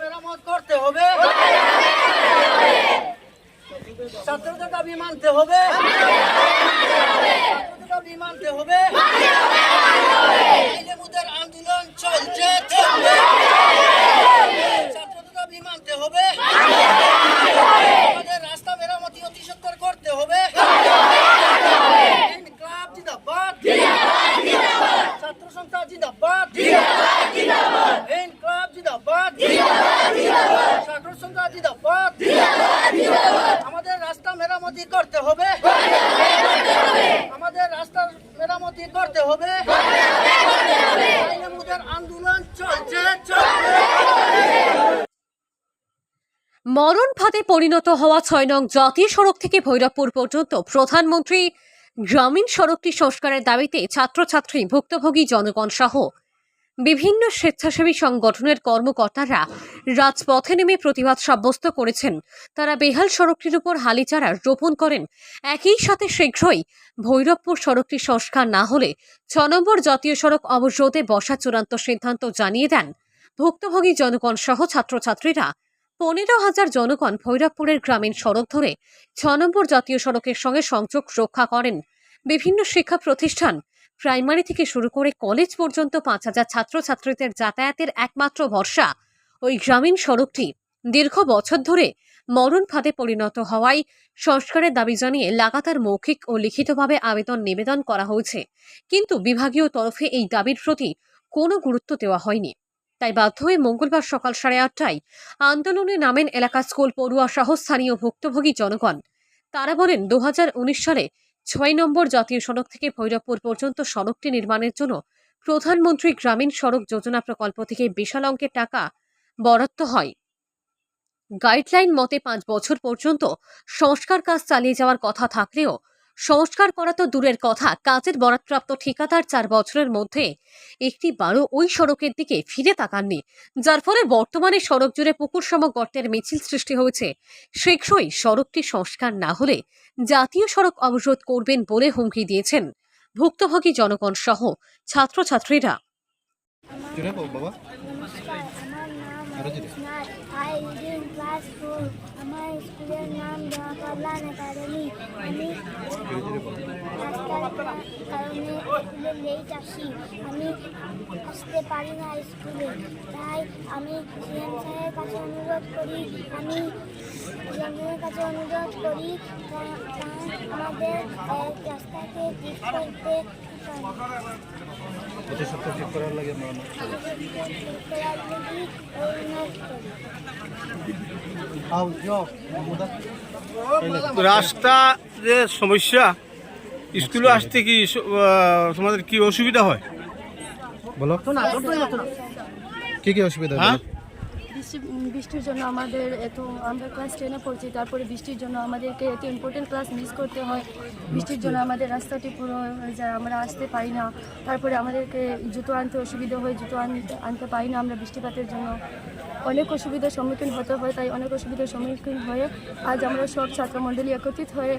মেরামত করতে হবে। ছাত্রদের দাবি মানতে হবে। দাবি মানতে হবে। আন্দোলন চলছে চলবে ছাত্রদের দাবি মানতে হবে আমাদের রাস্তা মেরামতি অতি সত্তর করতে হবে ইনকলাব জিন্দাবাদ ছাত্র সংস্থা জিন্দাবাদ ইনকলাব জিন্দাবাদ ছাত্র সংস্থা জিন্দাবাদ আমাদের রাস্তা মেরামতি করতে হবে। আমাদের রাস্তা মেরামতি করতে হবে। আন্দোলন চলছে মরণ ফাঁদে পরিণত হওয়া ছয় নং জাতীয় সড়ক থেকে ভৈরবপুর পর্যন্ত প্রধানমন্ত্রী গ্রামীণ সড়কটি সংস্কারের দাবিতে ছাত্রছাত্রী ভুক্তভোগী জনগণ সহ বিভিন্ন স্বেচ্ছাসেবী সংগঠনের কর্মকর্তারা রাজপথে নেমে প্রতিবাদ সাব্যস্ত করেছেন। তারা বেহাল সড়কটির উপর হালিচারা রোপণ করেন। একই সাথে শীঘ্রই ভৈরবপুর সড়কটি সংস্কার না হলে ছ নম্বর জাতীয় সড়ক অবরোধে বসা চূড়ান্ত সিদ্ধান্ত জানিয়ে দেন ভুক্তভোগী জনগণ সহ ছাত্রছাত্রীরা। পনেরো হাজার জনগণ ভৈরবপুরের গ্রামীণ সড়ক ধরে ছ নম্বর জাতীয় সড়কের সঙ্গে সংযোগ রক্ষা করেন। বিভিন্ন শিক্ষা প্রতিষ্ঠান প্রাইমারি থেকে শুরু করে কলেজ পর্যন্ত পাঁচ হাজার ছাত্রছাত্রীদের যাতায়াতের একমাত্র ভরসা। ওই গ্রামীণ সড়কটি দীর্ঘ বছর ধরে মরণ ফাঁদে পরিণত হওয়ায় সংস্কারের দাবি জানিয়ে লাগাতার মৌখিক ও লিখিতভাবে আবেদন নিবেদন করা হয়েছে। কিন্তু বিভাগীয় তরফে এই দাবির প্রতি কোনো গুরুত্ব দেওয়া হয়নি। তাই বাধ্য হয়ে মঙ্গলবার সকাল সাড়ে আটটায় আন্দোলনে নামেন এলাকার স্কুল পড়ুয়া সহ স্থানীয় ভুক্তভোগী জনগণ। তারা বলেন, দু হাজার উনিশ সালে ছয় নম্বর জাতীয় সড়ক থেকে ভৈরবপুর পর্যন্ত সড়কটি নির্মাণের জন্য প্রধানমন্ত্রী গ্রামীণ সড়ক যোজনা প্রকল্প থেকে বিশাল অঙ্কের টাকা বরাদ্দ হয়। গাইডলাইন মতে পাঁচ বছর পর্যন্ত সংস্কার কাজ চালিয়ে যাওয়ার কথা থাকলেও সংস্কার করা তো দূরের কথা। কাজের বরাদপ্রাপ্ত ঠিকাদার চার বছরের মধ্যে একটি বারো ওই সড়কের দিকে ফিরে তাকাননি, যার ফলে বর্তমানে সড়ক জুড়ে পুকুর সম গর্তের মিছিল সৃষ্টি হয়েছে। শীঘ্রই সড়কটি সংস্কার না হলে জাতীয় সড়ক অবরোধ করবেন বলে হুমকি দিয়েছেন ভুক্তভোগী জনগণ সহ ছাত্রছাত্রীরা। আই রিডিং ক্লাস ফোর আমার স্কুলের নাম কল্যাণ একাডেমি আমি রাস্তার কারণে স্কুলে লেট আসি আমি আসতে পারি না স্কুলে তাই আমি সিএম স্যারের কাছে অনুরোধ করি আমি সিএম কাছে অনুরোধ করি আমাদের রাস্তাকে ঠিক করতে এটা সপ্তাহ ঠিক করার লাগে রাস্তা যে সমস্যা স্কুলে আসতে কি তোমাদের কি অসুবিধা হয়? বলো। কি কি অসুবিধা হ্যাঁ? বৃষ্টি, বৃষ্টির জন্য আমাদের এত আমরা ক্লাস টেনে পড়ছি, তারপরে বৃষ্টির জন্য আমাদেরকে এত ইম্পর্টেন্ট ক্লাস মিস করতে হয়। বৃষ্টির জন্য আমাদের রাস্তাটি পুরো হয়ে যায়, আমরা আসতে পারি না। তারপরে আমাদেরকে জুতো আনতে অসুবিধা হয়, জুতো আনতে পারি না আমরা বৃষ্টিপাতের জন্য। অনেক অসুবিধার সম্মুখীন হতে হয়, তাই অনেক অসুবিধার সম্মুখীন হয়ে আজ আমরা সব ছাত্রমণ্ডলী একত্রিত হয়ে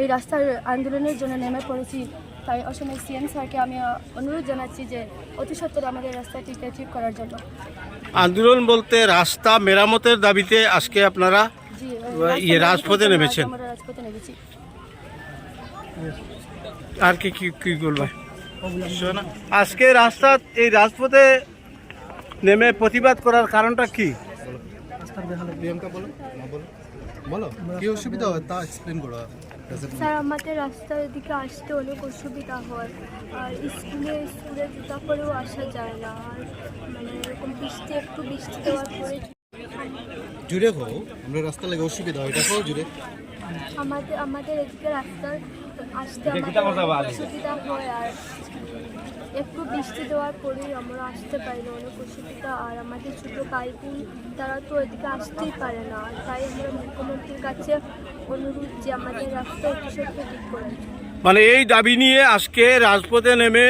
এই রাস্তার আন্দোলনের জন্য নেমে পড়েছি। তাই অসময় সিএম স্যারকে আমি অনুরোধ জানাচ্ছি যে অতি সত্বর আমাদের রাস্তাটিকে ঠিক করার জন্য। আন্দোলন বলতে রাস্তা মেরামতের দাবিতে আজকে আপনারা ইয়ে রাজপথে নেমেছেন? আমরা রাজপথে নেমেছি। আর কি কি কি বলবে? আজকে রাস্তা এই রাজপথে নেমে প্রতিবাদ করার কারণটা কি? প্রিয়াঙ্কা বলো বলো। বলো কি অসুবিধা হয় তা এক্সপ্লেন করো। স্যার আমাদের রাস্তার দিকে আসতে অনেক অসুবিধা হয়। আর স্কুলে স্কুলে জুতা পরেও আসা যায় না। আর মানে এরকম বৃষ্টি একটু বৃষ্টি দেওয়ার পরে জুড়ে হো আমরা রাস্তা লাগে অসুবিধা হয় এটা জুড়ে। আমাদের আমাদের এদিকে রাস্তার আসতে আমাদের অসুবিধা হয় আর একটু বৃষ্টি দেওয়ার পরেই আমরা আসতে পারি না অনেক অসুবিধা আর আমাদের ছোটো ভাই তারা তো এদিকে আসতেই পারে না। তাই আমরা মুখ্যমন্ত্রীর কাছে অনুরোধ যে আমাদের রাস্তা একটু সত্যি ঠিক করে মানে এই দাবি নিয়ে আজকে রাজপথে নেমে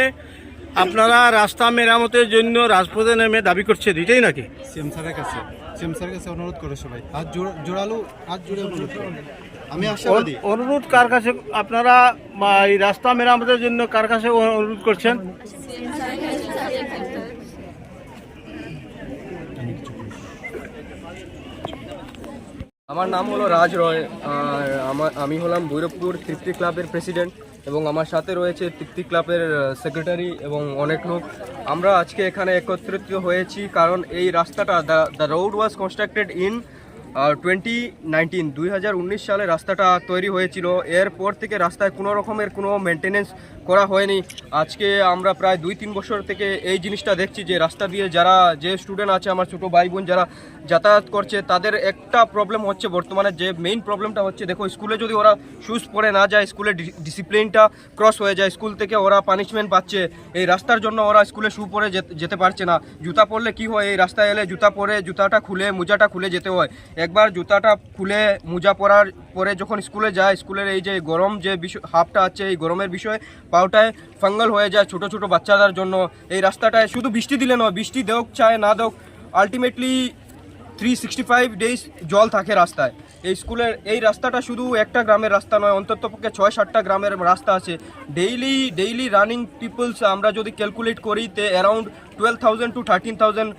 আপনারা রাস্তা মেরামতের জন্য রাজপথে নেমে দাবি করছেন এটাই নাকি? সিএম স্যারের কাছে সিএম স্যারের কাছে অনুরোধ করে সবাই। হাত জোড়া- জোড়ালো হাত জুড়ে অনুরোধ। আমি আশাবাদী। অনুরোধ কার কাছে আপনারা এই রাস্তা মেরামতের জন্য কার কাছে অনুরোধ করছেন? আমার নাম হলো রাজ রয় আর আমার আমি হলাম ভৈরবপুর তৃপ্তি ক্লাবের প্রেসিডেন্ট এবং আমার সাথে রয়েছে তৃপ্তি ক্লাবের সেক্রেটারি এবং অনেক লোক। আমরা আজকে এখানে একত্রিত হয়েছি কারণ এই রাস্তাটা the the road was constructed in twenty nineteen দুই হাজার উনিশ সালে রাস্তাটা তৈরি হয়েছিল। এরপর থেকে রাস্তায় কোনো রকমের কোনো মেনটেনেন্স করা হয়নি। আজকে আমরা প্রায় দুই তিন বছর থেকে এই জিনিসটা দেখছি যে রাস্তা দিয়ে যারা যে স্টুডেন্ট আছে, আমার ছোটো ভাই বোন যারা যাতায়াত করছে, তাদের একটা প্রবলেম হচ্ছে বর্তমানে। যে মেইন প্রবলেমটা হচ্ছে, দেখো স্কুলে যদি ওরা শুজ পরে না যায় স্কুলে ডিসিপ্লিনটা ক্রস হয়ে যায় স্কুল থেকে ওরা পানিশমেন্ট পাচ্ছে। এই রাস্তার জন্য ওরা স্কুলে শু পরে যেতে- পারছে না। জুতা পরলে কি হয়? এই রাস্তায় এলে জুতা পরে, জুতাটা খুলে, মোজাটা খুলে যেতে হয়। একবার জুতাটা খুলে, মোজা পরার পরে যখন স্কুলে যায় স্কুলের এই যে গরম যে বিষয় হাফটা আছে, এই গরমের বিষয়ে পাওটায় ফাঙ্গাল হয়ে যায় ছোট ছোট বাচ্চাদের জন্য। এই রাস্তাটায় শুধু বৃষ্টি দিলে নয়, বৃষ্টি দেওক চায় না দেওক ultimately three sixty five days জল থাকে রাস্তায়। এই স্কুলের, এই রাস্তাটা শুধু একটা গ্রামের রাস্তা নয় অন্তত পক্ষে ছয় সাতটা গ্রামের রাস্তা আছে। ডেইলি ডেইলি রানিং পিপলস আমরা যদি ক্যালকুলেট করি, তে around twelve thousand to thirteen thousand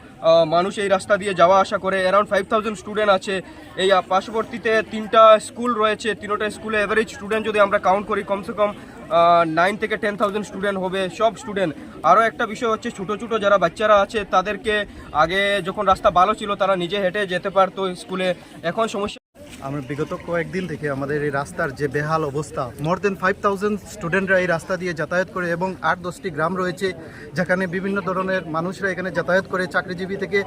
মানুষ এই রাস্তা দিয়ে যাওয়া আসা করে। অ্যারাউন্ড ফাইভ থাউজেন্ড স্টুডেন্ট আছে। এই পার্শ্ববর্তীতে তিনটা স্কুল রয়েছে। তিনোটা স্কুলে অ্যাভারেজ স্টুডেন্ট যদি আমরা কাউন্ট করি, কমসে কম নাইন থেকে টেন থাউজেন্ড স্টুডেন্ট হবে, সব স্টুডেন্ট আরও একটা বিষয় হচ্ছে, ছোটো ছোটো যারা বাচ্চারা আছে, তাদেরকে আগে যখন রাস্তা ভালো ছিল, তারা নিজে হেঁটে যেতে পারতো স্কুলে এখন সমস্যা আমরা বিগত কয়েকদিন থেকে আমাদের এই রাস্তার যে বেহাল অবস্থা মোর দেন ফাইভ থাউজেন্ড স্টুডেন্টরা এই রাস্তা দিয়ে যাতায়াত করে এবং আট দশটি গ্রাম রয়েছে, যেখানে বিভিন্ন ধরনের মানুষরা এখানে যাতায়াত করে, চাকরিজীবী থেকে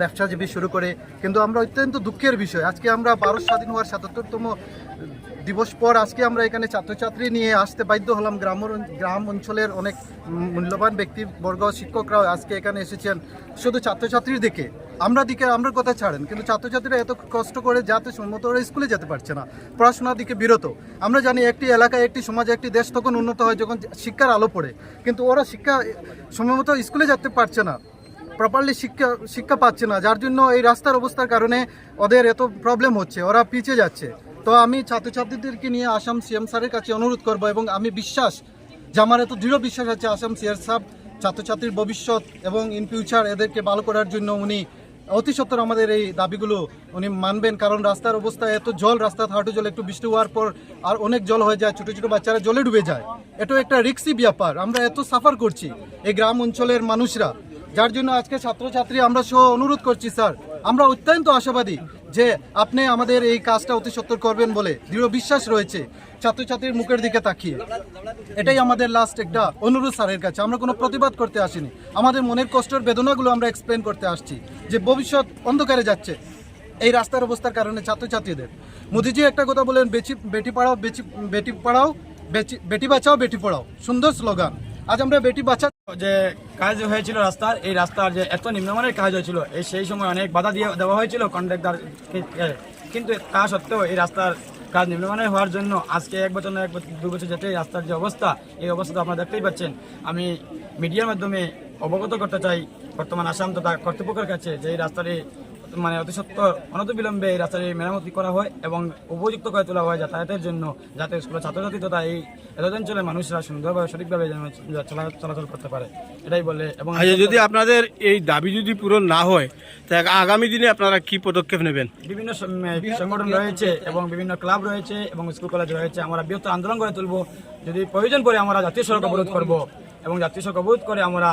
ব্যবসাজীবী শুরু করে। কিন্তু আমরা অত্যন্ত দুঃখের বিষয়। আজকে আমরা ভারত স্বাধীন হওয়ার সাতাত্তরতম দিবস পর আজকে আমরা এখানে ছাত্রছাত্রী নিয়ে আসতে বাধ্য হলাম। গ্রাম গ্রাম অঞ্চলের অনেক মূল্যবান ব্যক্তিবর্গ, শিক্ষকরাও আজকে এখানে এসেছেন। শুধু ছাত্রছাত্রীর দিকে, আমরা দিকে, আমরা কথা ছাড়েন। কিন্তু ছাত্রছাত্রীরা এত কষ্ট করে যাতে সম্মত ওরা স্কুলে যেতে পারছে না। পড়াশোনার দিকে বিরত। আমরা জানি একটি এলাকায়, একটি সমাজে, একটি দেশ তখন উন্নত হয় যখন শিক্ষার আলো পড়ে। কিন্তু ওরা শিক্ষা সময়মত স্কুলে যেতে পারছে না। প্রপারলি শিক্ষা শিক্ষা পাচ্ছে না। যার জন্য এই রাস্তার অবস্থার কারণে ওদের এত প্রবলেম হচ্ছে। ওরা পিছিয়ে যাচ্ছে। তো আমি ছাত্রছাত্রীদেরকে নিয়ে আসাম সিএম স্যারের কাছে অনুরোধ করব এবং আমি বিশ্বাস যে আমার এত দৃঢ় বিশ্বাস আছে আসাম সিএর সাহেব ছাত্রছাত্রীর ভবিষ্যৎ এবং ইন ফিউচার এদেরকে ভালো করার জন্য উনি অতি সত্তর আমাদের এই দাবিগুলো উনি মানবেন। কারণ রাস্তার অবস্থা এত জল, রাস্তা হাঁটু জল, একটু বৃষ্টি হওয়ার পর আর অনেক জল হয়ে যায়, ছোটো ছোটো বাচ্চারা জলে ডুবে যায়। এটা একটা রিক্সি ব্যাপার, আমরা এত সাফার করছি এই গ্রাম অঞ্চলের মানুষরা। যার জন্য আজকে ছাত্রছাত্রী আমরা সহ অনুরোধ করছি স্যার, আমরা অত্যন্ত আশাবাদী যে আপনি আমাদের এই কাজটা অতি সত্তর করবেন বলে দৃঢ় বিশ্বাস রয়েছে, ছাত্রছাত্রীর মুখের দিকে তাকিয়ে। এটাই আমাদের লাস্ট একটা অনুরোধ স্যারের কাছে। আমরা কোনো প্রতিবাদ করতে আসিনি। আমাদের মনের কষ্টের বেদনাগুলো আমরা এক্সপ্লেন করতে আসছি যে ভবিষ্যৎ অন্ধকারে যাচ্ছে এই রাস্তার অবস্থার কারণে ছাত্রছাত্রীদের। মোদিজি একটা কথা বলেন, বেচি, বেটি পড়াও, বেচি, বেটি পড়াও বেটি বাঁচাও, বেটি পড়াও। সুন্দর স্লোগান আজ আমরা বেটি বাঁচা যে কাজ হয়েছিল রাস্তার, এই রাস্তার যে এত নিম্নমানের কাজ হয়েছিল, এই সেই সময় অনেক বাধা দিয়ে দেওয়া হয়েছিল কন্ট্রাক্টর কিন্তু তা সত্ত্বেও এই রাস্তার কাজ নিম্নমানের হওয়ার জন্য আজকে এক বছর না এক দু বছর যেতে রাস্তার যে অবস্থা, এই অবস্থা তো আপনারা দেখতেই পাচ্ছেন। আমি মিডিয়ার মাধ্যমে অবগত করতে চাই বর্তমান আসাম তথা কর্তৃপক্ষের কাছে যে এই রাস্তাটি মানে অতি সত্ত্বর অনতিবিলম্বে এই রাস্তাটি মেরামতি করা হয় এবং উপযুক্ত করে তোলা হয় যাতায়াতের জন্য যাতে স্কুলের ছাত্রছাত্রী তথা এই এলাকা অঞ্চলের মানুষরা সুন্দরভাবে সঠিকভাবে চলা- চলাচল করতে পারে। এটাই বলে এবং আচ্ছা যদি আপনাদের এই দাবি যদি পূরণ না হয় তা আগামী দিনে আপনারা কি পদক্ষেপ নেবেন? বিভিন্ন সংগঠন রয়েছে এবং বিভিন্ন ক্লাব রয়েছে এবং স্কুল কলেজ রয়েছে। আমরা বৃহত্তর আন্দোলন করে তুলব। যদি প্রয়োজন পড়ে আমরা জাতীয় সড়ক অবরোধ করব এবং জাতীয় সড়ক অবরোধ করে আমরা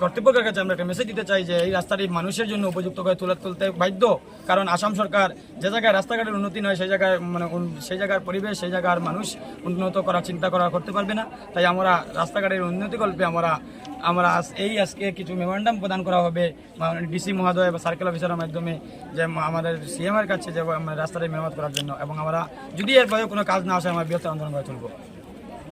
কর্তৃপক্ষের কাছে আমরা একটা মেসেজ দিতে চাই যে এই রাস্তাটি মানুষের জন্য উপযুক্ত করে তুলে তুলতে বাধ্য। কারণ আসাম সরকার যে জায়গায় রাস্তাঘাটের উন্নতি নয়, সেই জায়গায় মানে সেই জায়গার পরিবেশ, সেই জায়গার মানুষ উন্নত করার চিন্তা করা করতে পারবে না। তাই আমরা রাস্তাঘাটের উন্নতি কল্পে আমরা আমরা এই আজকে কিছু মেমোরেন্ডাম প্রদান করা হবে ডিসি মহোদয় বা সার্কেল অফিসারের মাধ্যমে যে আমাদের সিএম এর কাছে যে রাস্তাটি মেরামত করার জন্য এবং আমরা যদি এর বাইরে কোনো কাজ না আসে, আমরা বৃহত্তর আন্দোলন করে তুলব।